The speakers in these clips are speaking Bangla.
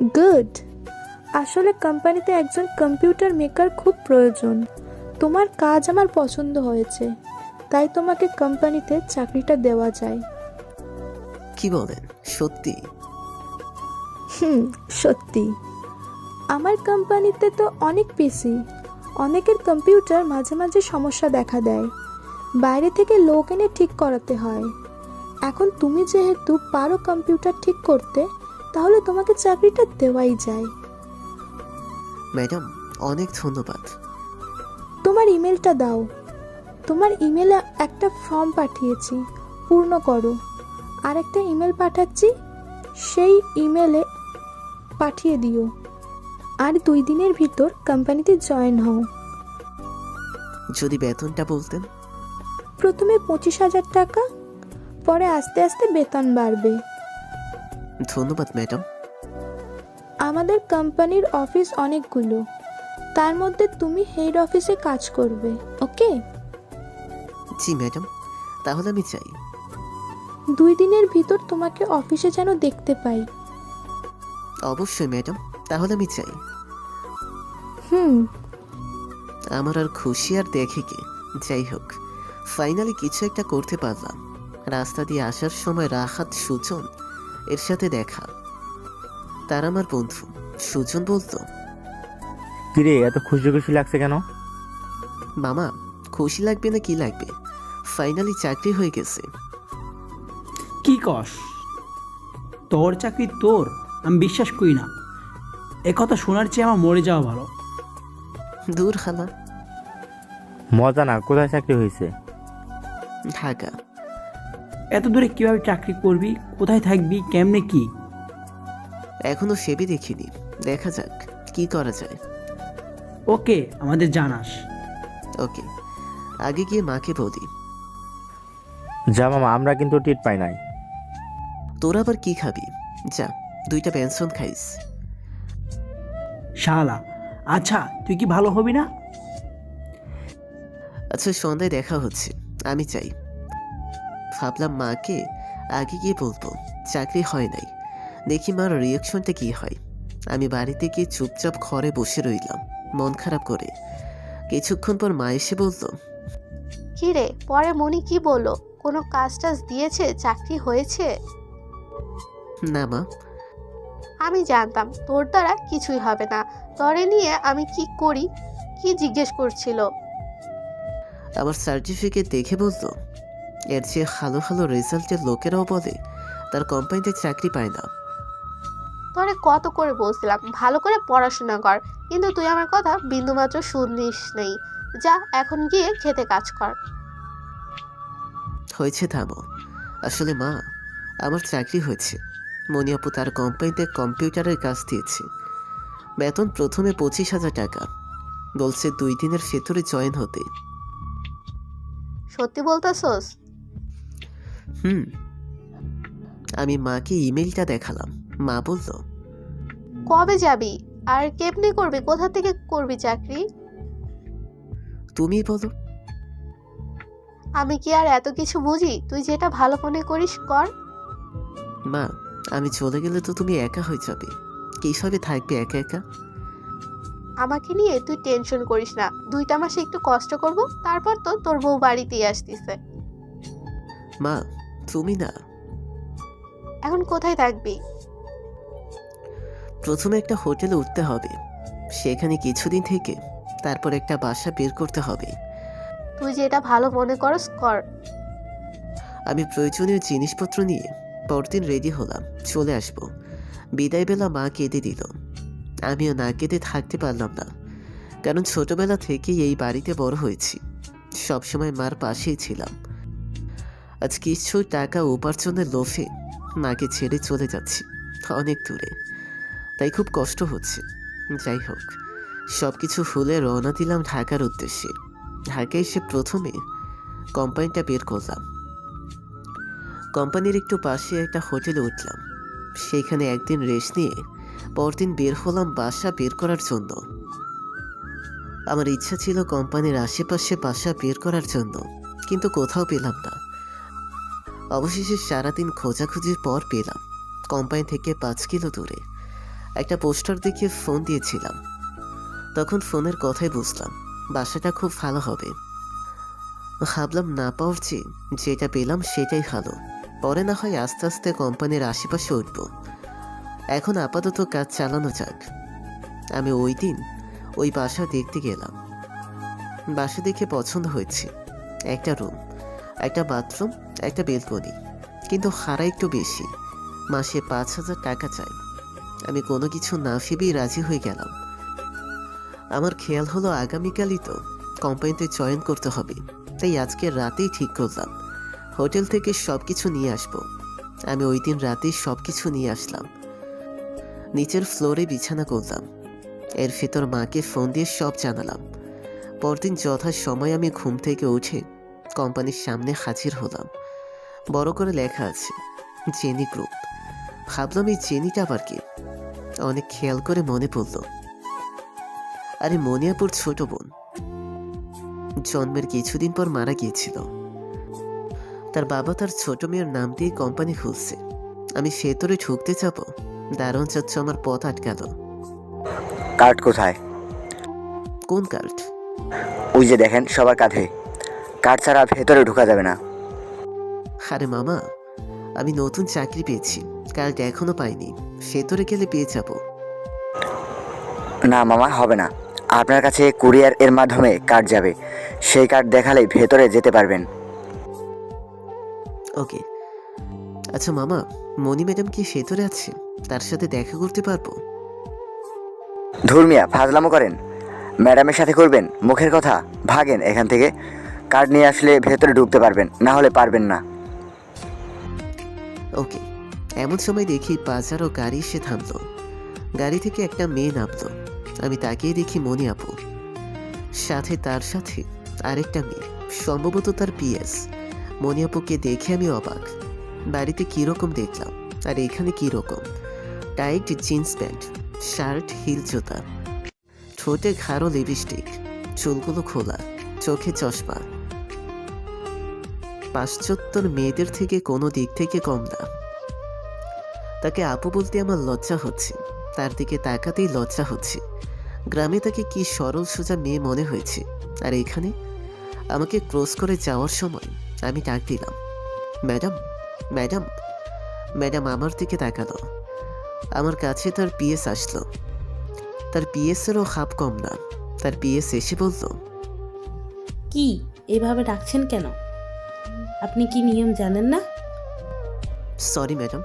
গুড। আসলে কোম্পানিতে একজন কম্পিউটার মেকার খুব প্রয়োজন। তোমার কাজ আমার পছন্দ হয়েছে তাই তোমাকে কোম্পানিতে চাকরিটা দেওয়া যায়। কি বলেন? সত্যি? হুম সত্যি। আমার কোম্পানিতে তো অনেক পিসি অনেকের কম্পিউটার মাঝে মাঝে সমস্যা দেখা দেয়। বাইরে থেকে লোক এনে ঠিক করাতে হয়। এখন তুমি যেহেতু পারো কম্পিউটার ঠিক করতে তাহলে তোমাকে চাকরিটা দেওয়াই যায়। ম্যাডাম অনেক ধন্যবাদ। তোমার ইমেলটা দাও। তোমার ইমেলে একটা ফর্ম পাঠিয়েছি পূর্ণ করো। আর একটা ইমেল পাঠাচ্ছি সেই ইমেলে পাঠিয়ে দিও। আর দুই দিনের ভিতর কোম্পানিতে জয়েন হও। যদি বেতনটা বলতেন? প্রথমে পঁচিশ হাজার টাকা পরে আস্তে আস্তে বেতন বাড়বে। ধন্যবাদ ম্যাডাম। আমাদের কোম্পানির অফিস অনেকগুলো। তার মধ্যে তুমি হেড অফিসে কাজ করবে ওকে? জি ম্যাডাম। তাহলে আমি চাই দুই দিনের ভিতর তোমাকে অফিসে যেন দেখতে পাই। অবশ্যই ম্যাডাম। তাহলে আমি চাই হুম। আমার আর খুশি আর দেখে কে। যাই হোক ফাইনালি কিছু একটা করতে পারলাম। রাস্তা দিয়ে আসার সময় রাহাত সুজন এর সাথে দেখা। তার আমার বন্ধু সুজন বলতো কিরে এত খুশি খুশি লাগছে কেন? মামা খুশি লাগবে না কি লাগবে? ফাইনালি চাকরি হয়ে গেছে। কি কস? তোর চাকরি তোর আমি বিশ্বাস করি না। একথা শোনার চেয়ে আমার মরে যাওয়া ভালো। দূর খালা। মজা না কোথায় চাকরি হয়েছে? ঢাকা। এত দূরে কীভাবে চাকরি করবি? কোথায় থাকবি? কেমনে কি? এখনও সেবি দেখিনি। দেখা যাক কি করা যায়। ওকে আমাদের জানাস। ওকে। আগে গিয়ে মাকে বলি। যা মামা আমরা কিন্তু টিট পাই নাই। তোর আবার কি খাবি? যা দুইটা পেনশন খাইস। শালা আচ্ছা তুই কি ভালো হবি না? আচ্ছা সন্ধ্যায় দেখা হচ্ছে। আমি চাই ভাবলাম মাকে আগে গিয়ে বলব চাকরি হয় নাই। দেখি মার রিয়াকশনটা কি হয়। আমি বাড়িতে গিয়ে চুপচাপ ঘরে বসে রইলাম মন খারাপ করে। কিছুক্ষণ পর মা এসে বলল কি রে পরে মনি কি বলল? কোনো কাজ টাজ দিয়েছে? চাকরি হয়েছে? না মা। আমি জানতাম তোর দ্বারা কিছুই হবে না। তরে নিয়ে আমি কি করি? কি জিজ্ঞেস করছিল? আমার সার্টিফিকেট দেখে বলল এর চেয়ে ভালো ভালো রেজাল্টের লোকেরাও বলে তার কোম্পানিতে চাকরি পায় না। তরে কত করে বলছিলাম ভালো করে পড়াশোনা কর কিন্তু তুই আমার কথা বিন্দুমাত্র শুনিস নেই। যা এখন গিয়ে খেতে কাজ কর। হয়েছে থামো। আসলে মা আমার চাকরি হয়েছে। মনিয়াপু তার কোম্পানিতে কম্পিউটারের কাজ দিয়েছে। বেতন প্রথমে পঁচিশ হাজার টাকা। বলছে দুই দিনের ভেতরে জয়েন হতে। সত্যি বলতেছস হুম। আমি মাকে ইমেলটা দেখালাম। মা বলল কবে যাবি? আর কেমনি করবি? কোথা থেকে করবি চাকরি? তুমি বলো। আমি কি আর এত কিছু বুঝি? তুই যেটা ভালো মনে করিস কর। মা আমি চলে গেলে তো তুমি একা হয়ে যাবে। কীভাবে থাকবে একা একা? আমাকে নিয়ে তুই টেনশন করিস না। দুইটা মাসে একটু কষ্ট করব তারপর তো তোর বউ বাড়িতেই আসতিছে। মা তুমি না। এখন কোথায় থাকবি? প্রথমে একটা হোটেলে উঠতে হবে। সেখানে কিছুদিন থেকে তারপর একটা বাসা বের করতে হবে। তুই যেটা ভালো মনে করস কর। আমি প্রয়োজনীয় জিনিসপত্র নিয়ে পরদিন রেডি হলাম চলে আসব। বিদায় বেলা মা কেঁদে দিল। আমিও না কেঁদে থাকতে পারলাম না। কারণ ছোটবেলা থেকেই এই বাড়িতে বড় হয়েছি। সবসময় মার পাশেই ছিলাম। আজ কিছু টাকা উপার্জনের লোভে মাকে ছেড়ে চলে যাচ্ছি, অনেক দূরে। তাই খুব কষ্ট হচ্ছে। যাই হোক সব কিছু ফুলে রওনা দিলাম ঢাকার উদ্দেশ্যে। ঢাকায় এসে প্রথমে কোম্পানিটা বের করলাম। কোম্পানির একটু পাশে একটা হোটেলে উঠলাম। সেখানে একদিন রেস্ট নিয়ে পরদিন বের হলাম বাসা বের করার জন্য। আমার ইচ্ছা ছিল কোম্পানির আশেপাশে বাসা বের করার জন্য, কিন্তু কোথাও পেলাম না। অবশেষে সারাদিন খোঁজাখুঁজির পর পেলাম। কোম্পানি থেকে পাঁচ কিলো দূরে। একটা পোস্টার দেখে ফোন দিয়েছিলাম। তখন ফোনের কথাই বুঝলাম, বাসাটা খুব ভালো হবে। ভাবলাম না পাওয়ার চেয়ে যেটা পেলাম সেটাই ভালো। পরে না হয় আস্তে আস্তে কোম্পানির আশেপাশে উঠব। এখন আপাতত কাজ চালানো যাক। আমি ওই দিন ওই বাসা দেখতে গেলাম। বাসা দেখে পছন্দ হয়েছে। একটা রুম। একটা বাথরুম, একটা বেলকনি। কিন্তু হারা একটু বেশি। মাসে পাঁচ হাজার টাকা চাই। আমি কোনো কিছু না ভেবেই রাজি হয়ে গেলাম। আমার খেয়াল হলো আগামীকালই তো কোম্পানিতে জয়েন করতে হবে। তাই আজকে রাতেই ঠিক করলাম। হোটেল থেকে সব কিছু নিয়ে আসব। আমি ওই দিন রাতেই সব কিছু নিয়ে আসলাম। নিচের ফ্লোরে বিছানা করলাম। এর ভেতর মাকে ফোন দিয়ে সব জানালাম। পরদিন যথা সময় আমি ঘুম থেকে উঠে কোম্পানির সামনে হাজির হলাম। বড় করে লেখা আছে জেনি গ্রুপ। ভাবলাম এই জেনিটা আবার কি? অনেক খেয়াল করে মনে পড়ল। আরে মনিয়াপুর ছোট বোন। জন্মের কিছুদিন পর মারা গিয়েছিল। তার বাবা তার ছোট মেয়ের নাম দিয়ে কোম্পানি খুলছে। আমি ভেতরে ঢুকতে যাব দারুণ চাচ্ছ আমার পথ আটকাল। কার্ড কোথায়? কোন কার্ড? ওই যে দেখেন সবার কাঁধে। কার্ড ছাড়া ভেতরে ঢোকা যাবে না। আরে মামা আমি নতুন চাকরি পেয়েছি কার্ড এখনও পাইনি ভেতরে গেলে পেয়ে যাব। না মামা হবে না। আপনার কাছে কুরিয়ার এর মাধ্যমে কার্ড যাবে সেই কার্ড দেখালেই ভেতরে যেতে পারবেন। ওকে। আচ্ছা মামা মনি ম্যাডাম কি ভেতরে আছে? তার সাথে দেখা করতে পারব? ধর্মিয়া ফাজলামো করেন। ম্যাডামের সাথে করবেন মুখের কথা। ভাগেন এখান থেকে। কার্ড নিয়ে আসলে ভেতরে ঢুকতে পারবেন, না হলে পারবেন না। ওকে, এমন সময় দেখি বাজার গাড়ি এসে থামলো। গাড়ি থেকে একটা মেয়ে নামলো। আমি তাকিয়ে দেখি মনি আপু। সাথে তার সাথে আরেকটা মেয়ে, সম্ভবত তার পিএস। মনি আপুকে দেখে আমি অবাক। বাড়িতে কীরকম দেখলাম? আর এখানে কীরকম tight jeans pant, shirt, heel জুতা। ঠোঁটে ঘাড়ো লিপস্টিক, চুলগুলো খোলা, চোখে চশমা। পাশ্চাত্যর মেয়েদের থেকে কোনো দিক থেকে কম না। তাকে আপু বলতে আমার লজ্জা হচ্ছে। তার দিকে তাকাতেই লজ্জা হচ্ছে। গ্রামে তাকে কি সরল সোজা মেয়ে মনে হয়েছে? আর এখানে? আমাকে ক্রস করে যাওয়ার সময় আমি ডাক দিলাম, ম্যাডাম ম্যাডাম। ম্যাডাম আমার দিকে তাকালো। আমার কাছে তার পিএস আসলো। তার পিএসেরও হাফ কম না। তার পিএস এসে বলল, কি? এভাবে ডাকছেন কেন? আপনি কি নিয়ম জানেন না? সরি ম্যাডাম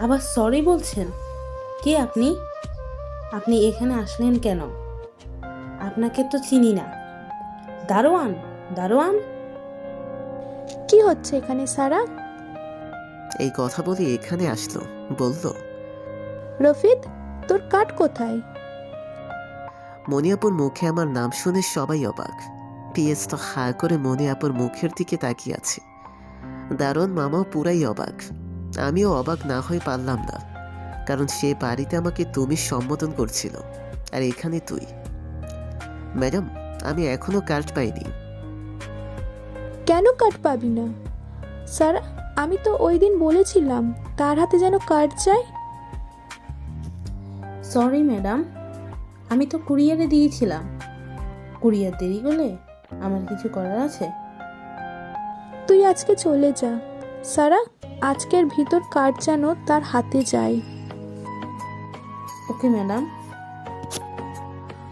আবার সরি বলছেন? কে আপনি? আপনি এখানে আসলেন কেন? আপনাকে তো চিনি না। দারোয়ান দারোয়ান? কি হচ্ছে এখানে সারা? এই কথা বলে এখানে আসলো বলল। রফিদ তোর কার্ড কোথায়? মনিয়াপুর মুখে আমার নাম শুনে সবাই অবাক। পিএস তো হা করে মনিয়াপুর মুখের দিকে তাকিয়ে আছে। দারুণ মামাও পুরাই অবাক। আমিও অবাক না হয়ে পারলাম না। কারণ সে বাড়িতে আমাকে তুমি সম্বোধন করছিল। আর এখানে তুই। ম্যাডাম আমি এখনও কার্ড পাইনি। কেন কার্ড পাবি না? স্যার আমি তো ওই দিন বলেছিলাম তার হাতে যেন কার্ড চাই। সরি ম্যাডাম আমি তো কুরিয়ারে দিয়েছিলাম। কুরিয়ার দেরি হলে আমার কিছু করার আছে? তুই আজকে চলে যা। সারা আজকের ভিতর কার্ড যেন তার হাতে যায়। Okay madam.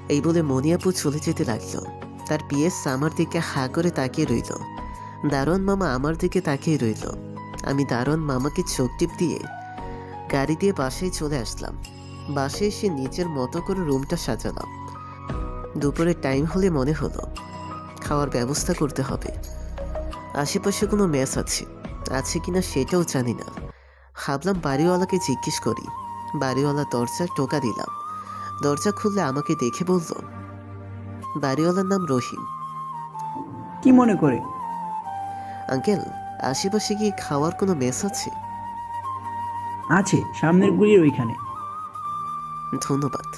এই বলে মনিয়াপু চলে যেতে লাগল। তার পিএস আমার দিকে হা করে তাকিয়ে রইল। দারুণ মামা আমার দিকে তাকিয়ে রইল। আমি দারুণ মামাকে চোখ টিপ দিয়ে গাড়ি দিয়ে বাসায় চলে আসলাম। বাসে এসে নিজের মতো করে রুমটা সাজালাম। দুপুরের টাইম হলে মনে হলো খাওয়ার ব্যবস্থা করতে হবে। আশেপাশে কোনো ম্যাচ আছে। আছে কিনা সেটাও জানি না। ভাবলাম বাড়িওয়ালাকে জিজ্ঞেস করি। বাড়িওয়ালা দরজা টোকা দিলাম। দরজা খুললে আমাকে দেখে বলল বাড়িওয়ালার নাম রহিম। কি মনে করে? আঙ্কেল আশেপাশে কি খাওয়ার কোনো মেস আছে? আছে সামনের গুলির ওইখানে। ধন্যবাদ।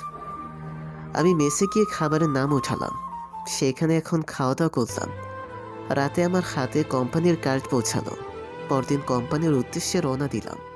আমি মেসে গিয়ে খাবারের নাম উঠালাম সেখানে এখন খাওয়া দাওয়া করলাম। রাতে আমার হাতে কোম্পানির কার্ড পৌঁছালো। পরদিন কোম্পানির উদ্দেশ্যে রওনা দিলাম।